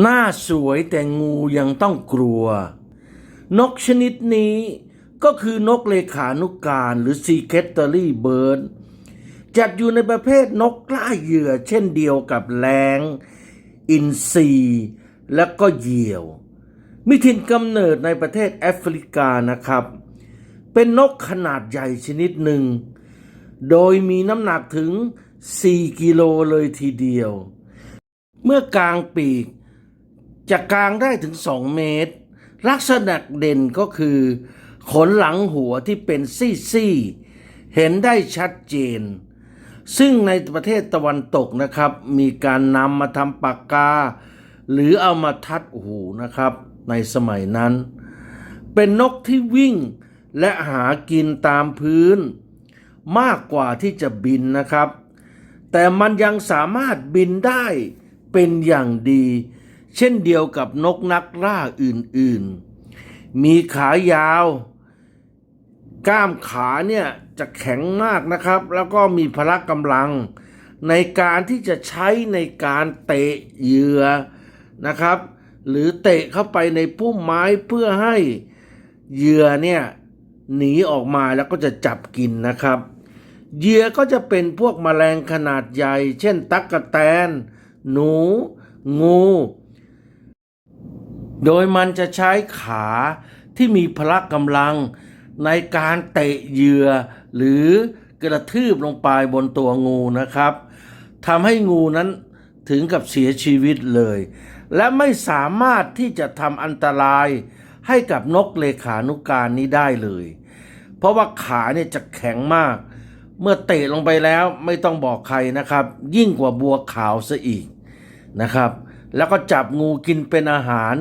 หน้าสวยแต่งูยังต้องกลัว นกชนิดนี้ก็คือนกเลขานุการหรือ secretary bird จัดอยู่ในประเภทนกล่าเหยื่อเช่นเดียวกับแรงอินทรีและก็เหยี่ยว มีถิ่นกำเนิดในประเทศแอฟริกานะครับ เป็นนกขนาดใหญ่ชนิดหนึ่ง โดยมีน้ำหนักถึง 4 กิโลเลยทีเดียว เมื่อกลางปีก จะกลางได้ถึง 2 เมตร ลักษณะเด่นก็คือ ขนหลังหัวที่เป็นซี่ๆ เห็นได้ชัดเจน ซึ่งในประเทศตะวันตกนะครับ มีการนำมาทำปากกา หรือเอามาทัดหูนะครับ ในสมัยนั้น เป็นนกที่วิ่งและหากินตามพื้น มากกว่าที่จะบินนะครับ แต่มันยังสามารถบินได้เป็นอย่างดี เช่นเดียวกับนกนักล่าอื่นๆ มีขายาว กล้ามขาเนี่ยจะแข็งมากนะครับ แล้วก็มีพละกำลัง ในการที่จะใช้ในการเตะเหยื่อนะครับ หรือเตะเข้าไปในพุ่มไม้เพื่อให้เหยื่อเนี่ยหนีออกมาแล้วก็จะจับกินนะครับเหยื่อก็จะเป็นพวกแมลงขนาดใหญ่ เช่น ตั๊กแตน หนู งู โดยมันจะใช้ขาที่มีพละกำลังในการเตะเหยื่อ หรือกระทืบลงไปบนตัวงูนะครับทำให้งูนั้นถึงกับเสียชีวิตเลย และไม่สามารถที่จะทำอันตรายให้กับนกเลขานุการนี้ได้เลย เพราะว่าขาเนี่ยจะแข็งมาก เมื่อเตะลงไปแล้วไม่ต้องบอกใครนะครับ ยิ่งกว่าบัวขาวซะอีกนะครับ แล้วก็จับงูกินเป็นอาหาร